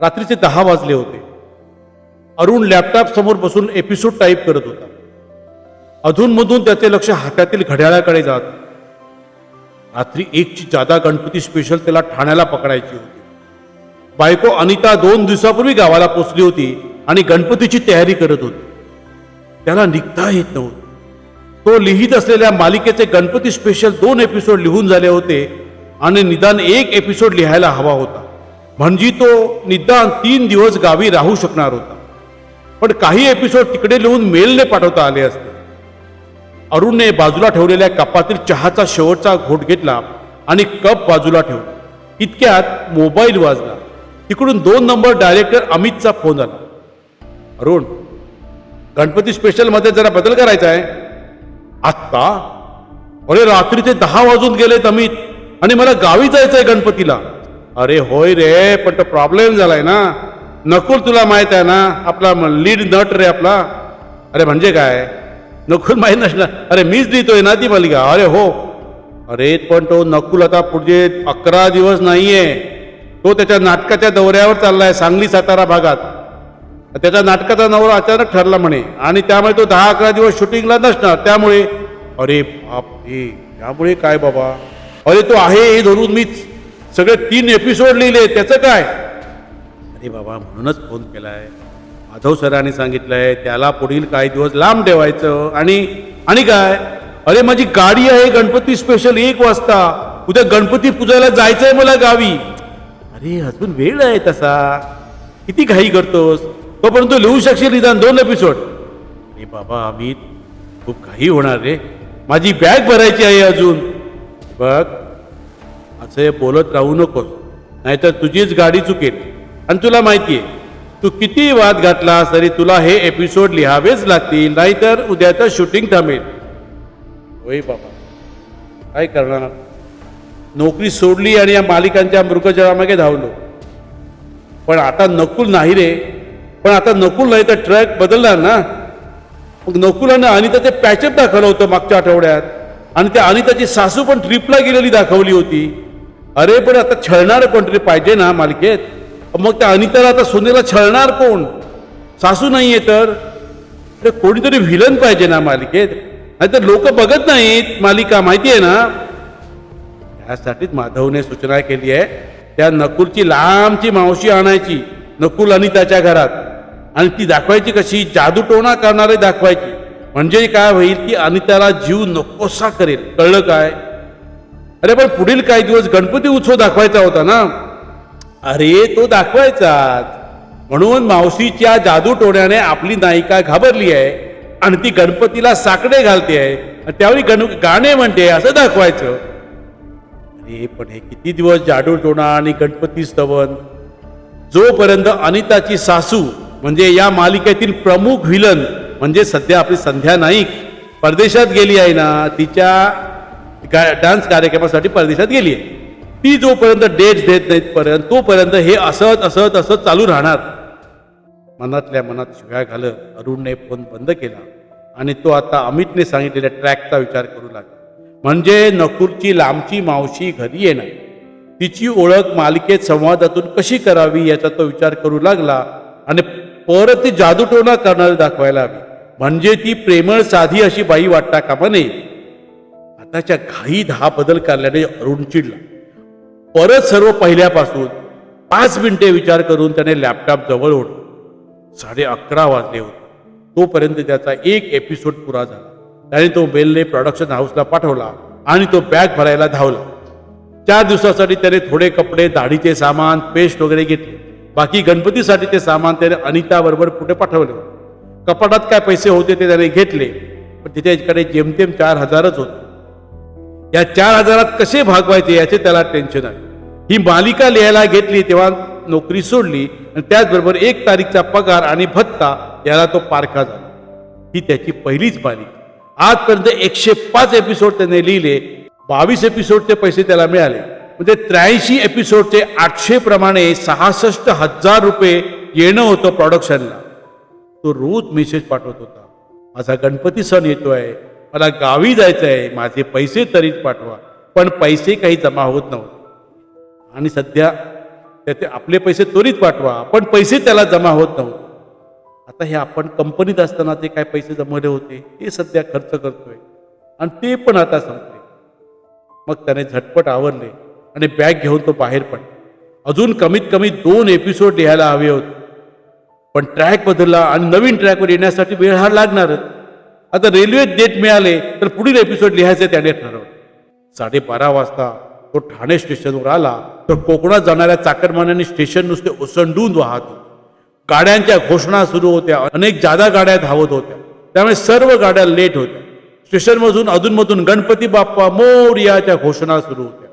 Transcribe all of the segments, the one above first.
रात्रीचे दहा वाजले होते. अरुण लॅपटॉप समोर बसून एपिसोड टाईप करत होता. अधूनमधून त्याचे लक्ष हातातील घड्याळाकडे जात. रात्री एकची जादा गणपती स्पेशल त्याला ठाण्याला पकडायची होती. बायको अनिता दोन दिवसापूर्वी गावाला पोचली होती आणि गणपतीची तयारी करत होती. त्याला निघता येत नव्हतं. तो लिहित असलेल्या मालिकेचे गणपती स्पेशल दोन एपिसोड लिहून झाले होते आणि निदान एक एपिसोड लिहायला हवा होता. म्हणजे तो निदान तीन दिवस गावी राहू शकणार होता. पण काही एपिसोड तिकडे लिहून मेलने पाठवता आले असते. अरुणने बाजूला ठेवलेल्या कपातील चहाचा शेवटचा घोट घेतला आणि कप बाजूला ठेवला. इतक्यात मोबाईल वाजला. तिकडून दोन नंबर डायरेक्टर अमितचा फोन आला. अरुण गणपती स्पेशलमध्ये जरा बदल करायचा आहे. आत्ता? अरे रात्रीचे दहा वाजून गेलेत अमित आणि मला गावी जायचं आहे गणपतीला. अरे होय रे पण तो प्रॉब्लेम झालाय ना. नकुल तुला माहीत आहे ना आपला लीड नट रे आपला. अरे म्हणजे काय? नकुल माहीत नसणार. अरे मीच लिहितोय ना ती मालिका. अरे हो. अरे पण तो नकुल आता पुढचे अकरा दिवस नाहीये. तो त्याच्या नाटकाच्या दौऱ्यावर चाललाय सांगली सातारा भागात. त्याच्या नाटकाचा नवरा अचानक ठरला म्हणे. आणि त्यामुळे तो दहा अकरा दिवस शूटिंगला नसणार. त्यामुळे अरे बाप हे त्यामुळे काय बाबा? अरे तो आहे हे धरून मीच. सगळे तीन एपिसोड लिहिले त्याचं काय? अरे बाबा म्हणूनच फोन केलाय. माधव सरांनी सांगितलंय त्याला पुढील काही दिवस लांब ठेवायचं. आणि आणि काय? अरे माझी गाडी आहे गणपती स्पेशल एक वाजता. उद्या गणपती पूजायला जायचंय मला गावी. अरे अजून वेळ आहे तसा. किती घाई करतोस? तोपर्यंत लिहू शकशील निदान दोन एपिसोड अरे बाबा अमित खूप घाई होणार रे. माझी बॅग भरायची आहे अजून. बघ असे बोलत राहू नकोस. नाहीतर तुझीच गाडी चुकेल. आणि तुला माहिती आहे तू किती वाद घातलास तरी तुला हे एपिसोड लिहावेच लागतील नाहीतर उद्याचं शूटिंग थांबेल. होय बाबा. काय करणार? नोकरी सोडली आणि या मालिकांच्या मृगजळामागे धावलो. पण आता नकुल नाही रे. पण आता नकुल नाही तर ट्रॅक बदलणार ना? मग नकुलानं अनिताचे पॅचअप दाखवलं होतं मागच्या आठवड्यात. आणि त्या अनिताची सासू पण ट्रिपला गेलेली दाखवली होती. अरे पण आता छळणार कोणतरी पाहिजे ना मालिकेत? मग त्या अनिताला आता सोनेला छळणार कोण? सासू नाहीये तर? कोणीतरी व्हिलन पाहिजे ना मालिकेत? नाहीतर लोक बघत नाहीत मालिका माहिती आहे ना? यासाठीच माधवने सूचना केली आहे त्या नकुलची लांबची मावशी आणायची नकुल अनिताच्या घरात. आणि ती दाखवायची कशी? जादूटोणा करणारे दाखवायची. म्हणजे काय होईल की अनिताला जीव नकोसा करेल. कळलं काय? अरे पण पुढील काही दिवस गणपती उत्सव दाखवायचा होता ना? अरे तो दाखवायचाच. म्हणून मावशीच्या जादूटोण्याने आपली नायिका घाबरली आहे आणि ती गणपतीला साकडे घालते आहे. त्यावेळी गण गाणे म्हणते असं दाखवायचं. अरे पण हे किती दिवस जादूटोणा आणि गणपती स्तवन? जोपर्यंत अनिताची सासू म्हणजे या मालिकेतील प्रमुख व्हिलन म्हणजे सध्या आपली संध्या नाईक परदेशात गेली आहे ना तिच्या डान्स कार्यक्रमासाठी परदेशात गेली आहे ती जोपर्यंत डेट्स देत नाहीत पर्यंत तोपर्यंत हे असत असत असत चालू राहणार. मनातल्या मनात शिव्या घालत अरुणने फोन बंद केला आणि तो आता अमितने सांगितलेल्या ट्रॅकचा विचार करू लागला. म्हणजे नकुरची लांबची मावशी घरी येणार. तिची ओळख मालिकेत संवादातून कशी करावी याचा तो विचार करू लागला आणि परत ती जादूटोणा करणारी दाखवायला हवी. म्हणजे ती प्रेमळ साधी अशी बाई वाटता कामा नये. त्याच्या घाई दहा बदल करल्याने अरुण चिडला. परत सर्व पहिल्यापासून पाच मिनिटे विचार करून त्याने लॅपटॉप जवळ ओढलं. साडे अकरा वाजले होते. तोपर्यंत त्याचा एक एपिसोड पुरा झाला. त्याने तो बेलने प्रोडक्शन हाऊसला पाठवला आणि तो बॅग भरायला धावला. चार दिवसासाठी त्याने थोडे कपडे दाढीचे सामान पेस्ट वगैरे घेतले. बाकी गणपतीसाठी ते सामान त्याने अनिता बरोबर कुठे पाठवले? कपाटात काय पैसे होते ते त्याने घेतले. पण तिच्याकडे जेमतेम चार हजारच होते. या चार हजारात कसे भागवायचे याचे त्याला टेन्शन आहे. ही मालिका लिहायला घेतली तेव्हा नोकरी सोडली आणि त्याचबरोबर एक तारीखचा पगार आणि भत्ता याला तो पारखा झाला. ही त्याची पहिलीच मालिका. आजपर्यंत एकशे पाच एपिसोड त्याने लिहिले बावीस एपिसोडचे पैसे त्याला मिळाले. म्हणजे त्र्याऐंशी एपिसोडचे आठशे प्रमाणे सहासष्ट हजार रुपये येणं होतं प्रॉडक्शनला तो रोज मेसेज पाठवत होता. माझा गणपती सण येतो आहे मला गावी जायचं आहे माझे पैसे तरीच पाठवा. पण पैसे काही जमा होत नव्हते. आणि सध्या त्याचे आपले पैसे त्वरित पाठवा पण पैसे त्याला जमा होत नव्हते. आता हे आपण कंपनीत असताना ते काय पैसे जमवले होते ते सध्या खर्च करतोय. आणि ते पण आता संपले. मग त्याने झटपट आवरले आणि बॅग घेऊन तो बाहेर पडला. अजून कमीत कमी दोन एपिसोड लिहायला हवे होते. पण ट्रॅक बदलला आणि नवीन ट्रॅकवर येण्यासाठी वेळ हा लागणारच. आता रेल्वे डेट मिळाले तर पुढील एपिसोड लिहायचे त्याने ठरवलं. साडेबारा वाजता तो ठाणे स्टेशनवर आला तर कोकणात जाणाऱ्या चाकरमान्यांनी स्टेशन नुसते ओसंडून वाहत. होते गाड्यांच्या घोषणा सुरू होत्या अनेक जादा गाड्या धावत होत्या. त्यामुळे सर्व गाड्या लेट होत्या. स्टेशनमधून अधूनमधून गणपती बाप्पा मोर्याच्या घोषणा सुरू होत्या.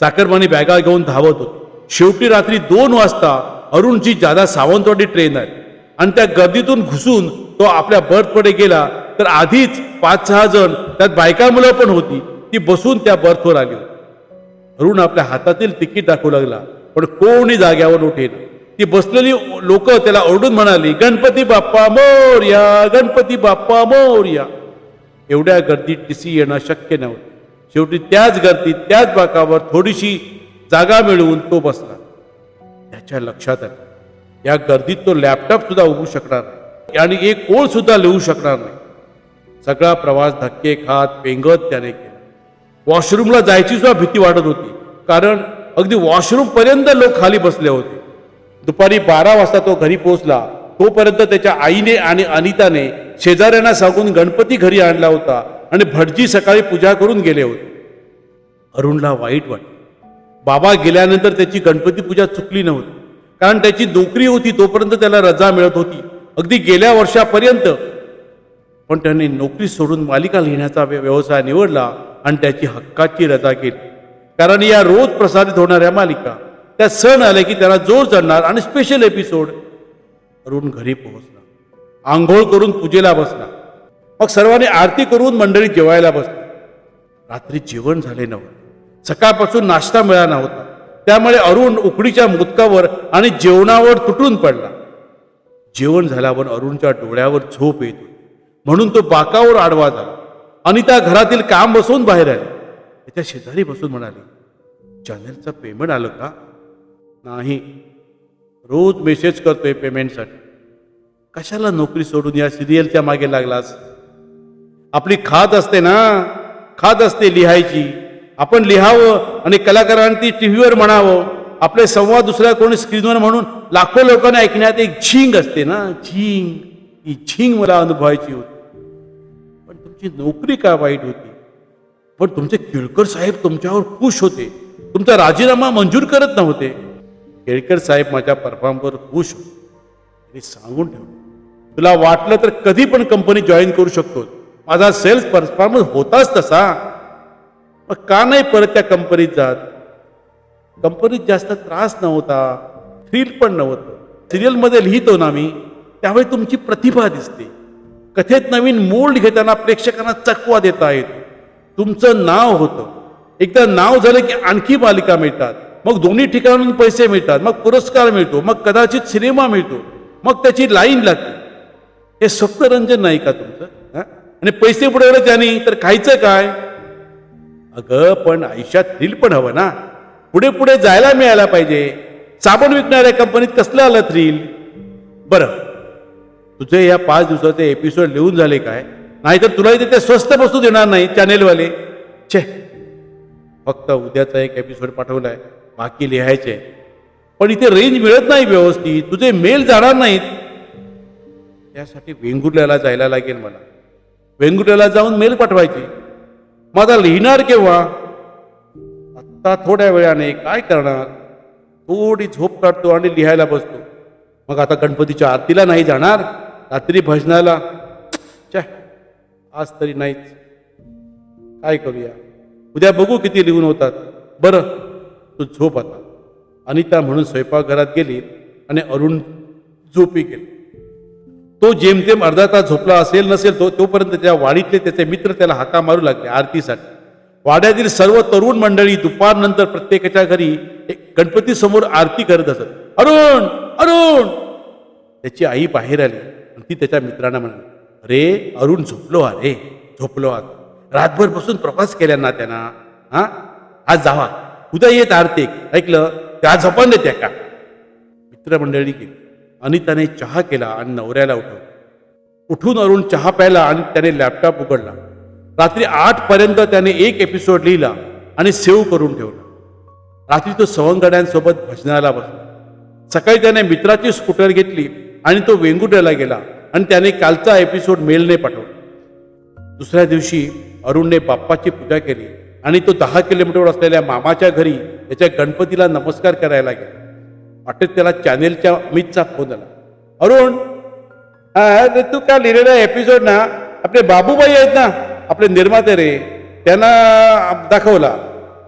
चाकरमानी बॅगा घेऊन धावत होते. शेवटी रात्री दोन वाजता अरुणची जादा सावंतवाडी ट्रेन आहे. आणि त्या गर्दीतून घुसून तो आपल्या बर्थकडे गेला. तर आधीच पाच सहा जण त्यात बायका मुलं पण होती. ती बसून त्या बर्थवर आली. अरुण आपल्या हातातील तिकीट दाखवू लागला पण कोणी जाग्यावर उठेल ती बसलेली लोक त्याला ओरडून म्हणाली गणपती बाप्पा मोरया गणपती बाप्पा मोरया एवढ्या गर्दीत टीसी येणं शक्य नव्हतं. शेवटी त्याच गर्दीत त्याच बाकावर थोडीशी जागा मिळवून तो बसला. त्याच्या लक्षात आलं या गर्दीत तो लॅपटॉप सुद्धा उभू शकणार नाही. आणि एक ओळ सुद्धा लिहू शकणार नाही. सगळा प्रवास धक्के खात पेंगत त्याने केला. वॉशरूमला जायची सुद्धा भीती वाटत होती. कारण अगदी वॉशरूमपर्यंत लोक खाली बसले होते. दुपारी बारा वाजता तो घरी पोहोचला. तोपर्यंत त्याच्या आईने आणि अनिताने शेजाऱ्यांना सांगून गणपती घरी आणला होता आणि भटजी सकाळी पूजा करून गेले होते. अरुणला वाईट वाटलं. बाबा गेल्यानंतर त्याची गणपती पूजा चुकली नव्हती. कारण त्याची नोकरी होती तोपर्यंत त्याला रजा मिळत होती. अगदी गेल्या वर्षापर्यंत पण त्यांनी नोकरी सोडून मालिका लिहिण्याचा व्यवसाय निवडला आणि त्याची हक्काची रजा केली. कारण या रोज प्रसारित होणाऱ्या मालिका त्या सण आले की त्याला जोर चढणार आणि स्पेशल एपिसोड अरुण घरी पोहोचला आंघोळ करून पूजेला बसला मग सर्वांनी आरती करून मंडळीत जेवायला बसली रात्री जेवण झाले नव्हते. सकाळपासून नाश्ता मिळाला नव्हता. त्यामुळे अरुण उकडीच्या मुदकावर आणि जेवणावर तुटून पडला. जेवण झाल्यावर अरुणच्या डोळ्यावर झोप येत होती. म्हणून तो बाकावर आडवा झाला. अनिता घरातील काम बसून बाहेर आली. त्याच्या शेजारी बसून म्हणाली चॅनलचं पेमेंट आलं का? नाही. रोज मेसेज करतोय पेमेंटसाठी कशाला नोकरी सोडून या सिरियलच्या मागे लागलास? आपली खात असते ना. खात असते लिहायची. आपण लिहावं आणि कलाकारांनी टी व्हीवर म्हणावं. आपले संवाद दुसऱ्या कोणी स्क्रीनवर म्हणून लाखो लोकांना ऐकण्यात एक झिंग असते ना. झिंग. ही झिंग मला अनुभवायची होती. तुमची नोकरी का वाईट होती? पण तुमचे केळकर साहेब तुमच्यावर खुश होते. तुमचा राजीनामा मंजूर करत नव्हते. केळकर साहेब माझ्या परफॉर्मवर खुश होते. त्यांनी सांगून ठेवलं तुला वाटलं तर कधी पण कंपनी जॉईन करू शकतो. माझा सेल्स परफॉर्मन्स होताच तसा. मग का नाही परत त्या कंपनीत जात? कंपनीत जास्त त्रास नव्हता. थ्रिल पण नव्हतं. सिरियलमध्ये लिहितो ना मी त्यावेळी तुमची प्रतिभा दिसते. कथेत नवीन मोल्ड घेताना प्रेक्षकांना चकवा देता आहेत तुमचं नाव होतं. एकदा नाव झालं की आणखी मालिका मिळतात. मग दोन्ही ठिकाणून पैसे मिळतात. मग पुरस्कार मिळतो. मग कदाचित सिनेमा मिळतो. मग त्याची लाईन लागते. हे स्वप्नरंजन नाही का तुमचं? आणि पैसे बुडवले त्यांनी तर खायचं काय? अगं पण आयुष्यात थ्रिल पण हवं ना. पुढे पुढे जायला मिळायला पाहिजे. साबण विकणाऱ्या कंपनीत कसलं आलं थ्रिल बरं. तुझे या पाच दिवसाचे एपिसोड लिहून झाले काय? नाहीतर तुला इथे ते स्वस्त वस्तू देणार नाही चॅनेलवाले छे फक्त उद्याचा एक एपिसोड पाठवलाय. बाकी लिहायचे. पण इथे रेंज मिळत नाही व्यवस्थित. तुझे मेल जाणार नाहीत. त्यासाठी वेंगुर्ल्याला जायला लागेल मला. वेंगुर्ल्याला जाऊन मेल पाठवायची. माझा लिहिणार केव्हा? आत्ता थोड्या वेळाने. काय करणार? थोडी झोप काढतो आणि लिहायला बसतो. मग आता गणपतीच्या आरतीला नाही जाणार? रात्री भजनाला च्या आज तरी नाहीच. काय करूया? उद्या बघू किती लिहून होतात. बरं तू झोप आता. अनिता म्हणून स्वयंपाकघरात गेली आणि अरुण झोपी गेले. तो जेमतेम अर्धा तास झोपला असेल नसेल तो तोपर्यंत त्या वाडीतले त्याचे मित्र त्याला हाका मारू लागले आरतीसाठी. वाड्यातील सर्व तरुण मंडळी दुपारनंतर प्रत्येकाच्या घरी एक गणपती समोर आरती करत असत. अरुण! अरुण! त्याची आई बाहेर आली. ती त्याच्या मित्रांना म्हणाली अरे अरुण झोपलो अरे झोपलो आज रातभर बसून प्रवास केला ना त्यांना हा आज जावा. उद्या येत आर्थिक ऐकलं त्या झोपण देत्या का? मित्रमंडळी केली. अनिताने चहा केला आणि नवऱ्याला उठवलं. उठून अरुण चहा प्यायला आणि त्याने लॅपटॉप उघडला. रात्री आठ पर्यंत त्याने एक एपिसोड लिहिला आणि सेव्ह करून ठेवला. रात्री तो सवंगड्यांसोबत भजनाला बसला. सकाळी त्याने मित्राची स्कूटर घेतली आणि तो वेंगुर्ल्याला गेला आणि त्याने कालचा एपिसोड मेलने पाठवला. दुसऱ्या दिवशी अरुणने बाप्पाची पूजा केली आणि तो दहा किलोमीटरवर असलेल्या मामाच्या घरी त्याच्या गणपतीला नमस्कार करायला गेला. वाटेत त्याला चॅनेलच्या अमितचा फोन आला. अरुण हा तू का लिहिलेला एपिसोड ना? आपले बाबूबाई आहेत ना? आपले निर्माते रे. त्यांना दाखवला.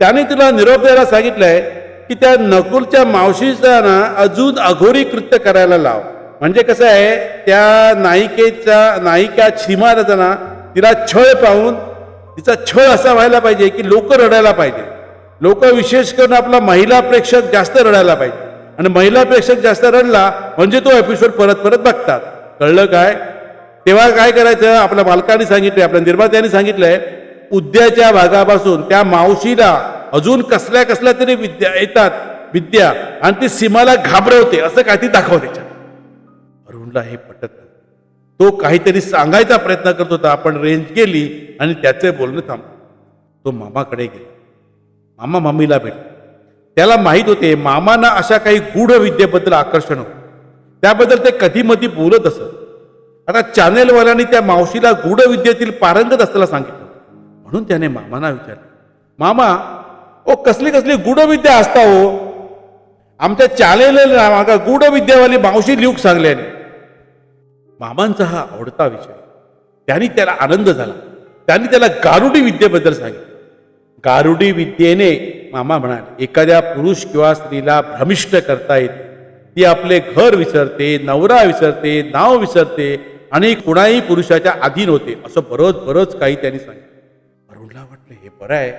त्याने तुला निरोप द्यायला सांगितलंय की त्या नकुलच्या मावशीचा ना अजून अघोरी कृत्य करायला लाव. म्हणजे कसं आहे त्या नायिकेचा नायिका छिमाराचा ना तिला छळ पाहून तिचा छळ असा व्हायला पाहिजे की लोक रडायला पाहिजे. लोक विशेष करून आपला महिला प्रेक्षक जास्त रडायला पाहिजे. आणि महिला प्रेक्षक जास्त रडला म्हणजे तो एपिसोड परत परत बघतात. कळलं काय? तेव्हा काय करायचं? आपल्या मालकाने सांगितलंय आपल्या निर्मात्याने सांगितलंय उद्याच्या भागापासून त्या मावशीला अजून कसल्या कसल्या तरी विद्या येतात विद्या आणि ती सीमाला घाबरवते असं काहीतरी दाखव त्याच्यात. अरुणला हे पटत नाही. तो काहीतरी सांगायचा प्रयत्न करत होता. आपण रेंज गेली आणि त्याचे बोलणं थांब तो मामाकडे गेला. मामा मामीला भेटला. त्याला माहीत होते मामांना अशा काही गूढ विद्येबद्दल आकर्षण होतं. त्याबद्दल ते कधी मधी बोलत असत. आता चॅनेलवाल्यांनी त्या मावशीला गूढ विद्येतील पारंगत असल्याला सांगितलं. म्हणून त्याने मामाना विचारलं. मामा ओ कसली कसली गूढ विद्या असता हो? आमच्या चॅनेल गूढ विद्यावाली मावशी लिहूक सांगल्याने. मामांचा हा आवडता विषय. त्यांनी त्याला आनंद झाला. त्यांनी त्याला गारुडी विद्येबद्दल सांगितलं. गारुडी विद्येने मामा म्हणाले एखाद्या पुरुष किंवा स्त्रीला भ्रमिष्ट करता येते. ती आपले घर विसरते नवरा विसरते नाव विसरते आणि कुणाही पुरुषाच्या अधीन होते. असं बरंच बरंच काही त्यांनी सांगितलं. अरुणला वाटलं हे बरं आहे.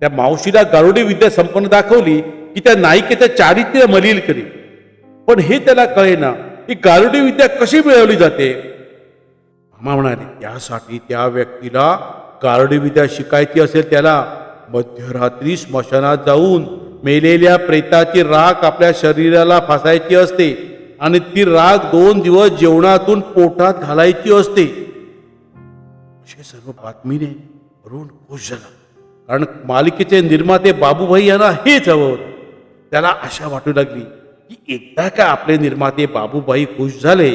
त्या मावशीला गारुडी विद्या संपन्न दाखवली की त्या नायिकेचं चारित्र्य मलिल करी पण हे त्याला कळेना. ही गारुडी विद्या कशी मिळवली जाते? मामा म्हणाले यासाठी त्या व्यक्तीला गारुडी विद्या शिकायची असेल त्याला मध्यरात्री स्मशानात जाऊन मेलेल्या प्रेताची राख आपल्या शरीराला फासायची असते आणि ती राख दोन दिवस जेवणातून पोटात घालायची असते. असे सर्व बातमीने अरुण खुश झाला. कारण मालिकेचे निर्माते बाबूभाई यांना हेच हवं होतं. त्याला आशा वाटू लागली की एकदा का आपले निर्माते बाबूबाई खुश झाले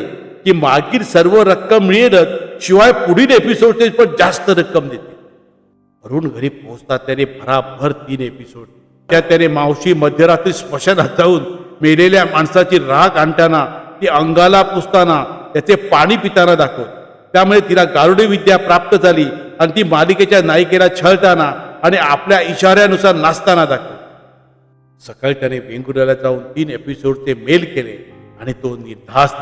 की मागील सर्व रक्कम मिळेलच शिवाय पुढील एपिसोडचे पण जास्त रक्कम देते अरुण घरी पोहोचतात त्याने भराभर तीन एपिसोड त्या त्याने मावशी मध्यरात्री स्मशानात जाऊन मेलेल्या माणसाची राग आणताना ती अंगाला पुसताना त्याचे पाणी पिताना दाखवत. त्यामुळे तिला गारुडी विद्या प्राप्त झाली आणि ती मालिकेच्या नायिकेला छळताना आणि आपल्या इशाऱ्यानुसार नाचताना दाखवत. सकाळी त्याने वेंगुर्ल्याला जाऊन तीन एपिसोडचे मेल केले आणि तो निर्धास्त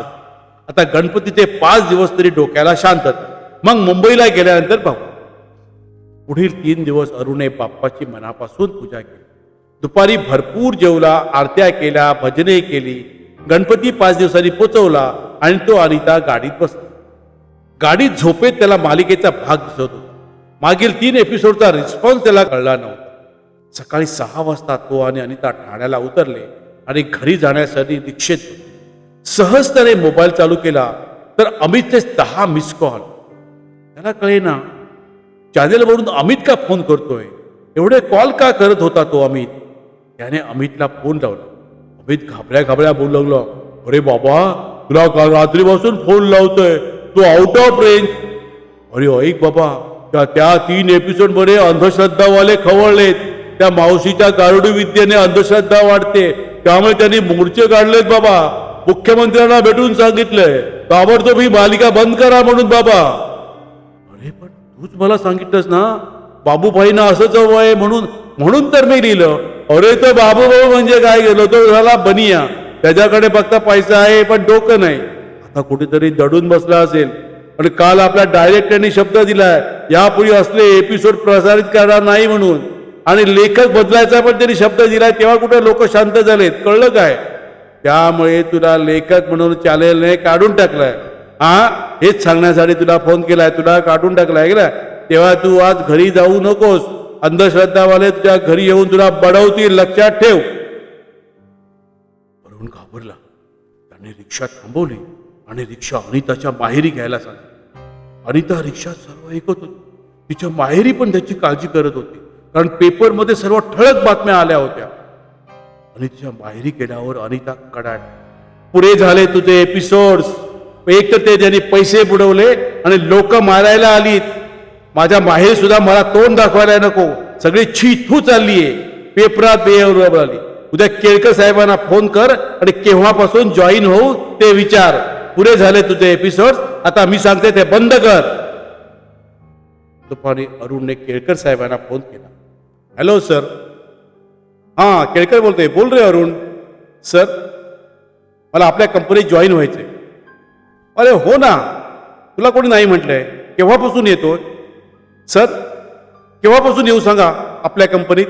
आता गणपतीचे पाच दिवस तरी डोक्याला शांत मग मुंबईला गेल्यानंतर पाहू. पुढील तीन दिवस अरुणे बाप्पाची मनापासून पूजा केली. दुपारी भरपूर जेवला आरत्या केल्या भजने केली गणपती पाच दिवसांनी पोचवला आणि तो अनिता गाडीत बसला. गाडीत झोपेत त्याला मालिकेचा भाग दिसत होता. मागील तीन एपिसोडचा रिस्पॉन्स त्याला कळला नव्हता. सकाळी सहा वाजता तो आणि अनिता ठाण्याला उतरले आणि घरी जाण्यासाठी रिक्षेत सहज त्याने मोबाईल चालू केला तर अमितचे दहा मिस कॉल त्याला कळेना चॅनेलवरून अमित का फोन करतोय? एवढे कॉल का करत होता तो अमित? त्याने अमितला फोन लावला. अमित घाबऱ्या घाबऱ्या बोलू लागलो अरे बाबा तुला काल रात्रीपासून फोन लावतोय तू आउट ऑफ रेंज अरे ऐक बाबा त्या त्या तीन एपिसोडमध्ये अंधश्रद्धावाले खवळलेत. त्या मावशीच्या गारुडी विद्येने अंधश्रद्धा वाढते. त्यामुळे त्यांनी मोर्चे काढलेत बाबा. मुख्यमंत्र्यांना भेटून सांगितलंय ताबडतोब ही मालिका बंद करा म्हणून बाबा. अरे पण तूच मला सांगितलंस ना बाबूभाईना असंच हवं आहे म्हणून म्हणून तर मी लिहिलं. अरे तो बाबूभाऊ म्हणजे काय गेलो? तो झाला बनिया. त्याच्याकडे फक्त पैसा आहे पण डोकं नाही. आता कुठेतरी दडून बसला असेल. आणि काल आपल्या डायरेक्टरने शब्द दिलाय यापूर्वी असले एपिसोड प्रसारित करणार नाही म्हणून. आणि लेखक बदलायचा पण त्यांनी शब्द दिलाय तेव्हा कुठे लोक शांत झालेत? कळलं काय? त्यामुळे तुला लेखक म्हणून चॅनेलने काढून टाकलाय. हा हेच सांगण्यासाठी तुला फोन केलाय तुला काढून टाकलाय गेला तेव्हा तू आज घरी जाऊ नकोस. अंधश्रद्धावाले तुझ्या घरी येऊन तुला बडवतील लक्षात ठेव. वरून घाबरला. त्याने रिक्षा थांबवली आणि रिक्षा अनिताच्या माहेरी घ्यायला सांगितली. अनिता रिक्षा सर्व ऐकत होती. तिच्या माहेरी पण त्याची काळजी करत होती. कारण पेपरमध्ये सर्व ठळक बातम्या आल्या होत्या. आणि तिच्या माहेरी गेल्यावर अनिता कडाट पुरे झाले तुझे एपिसोड्स एक तर ते ज्यांनी पैसे बुडवले आणि लोक मारायला आलीत. माझ्या माहेर सुद्धा मला तोंड दाखवायला नको. सगळी छी थू चाललीये. पेपरात बेवर आली. उद्या केळकर साहेबांना फोन कर आणि केव्हापासून जॉईन होऊ ते विचार. पुरे झाले तुझे एपिसोड आता मी सांगते ते बंद कर. दुपारी अरुणने केळकर साहेबांना फोन केला. हॅलो सर हां केळकर बोलतोय. बोल रे अरुण. सर मला आपल्या कंपनीत जॉईन व्हायचंय. अरे हो ना. तुला कोणी नाही म्हटलंय? केव्हापासून येतोय? सर केव्हापासून येऊ सांगा आपल्या कंपनीत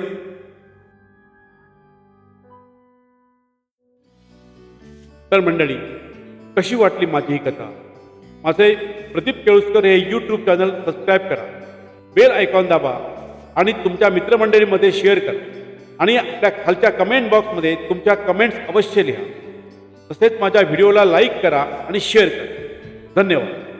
तर मंडळी कशी वाटली माझी ही कथा? माझे प्रदीप केळुसकर हे यूट्यूब चॅनल सबस्क्राईब करा. बेल आयकॉन दाबा. आणि तुमच्या मित्रमंडळीमध्ये शेअर करा. आणि त्या खालच्या कमेंट बॉक्समध्ये तुमच्या कमेंट्स अवश्य लिहा. तसेच माझ्या व्हिडिओला लाईक करा आणि शेअर करा. धन्यवाद.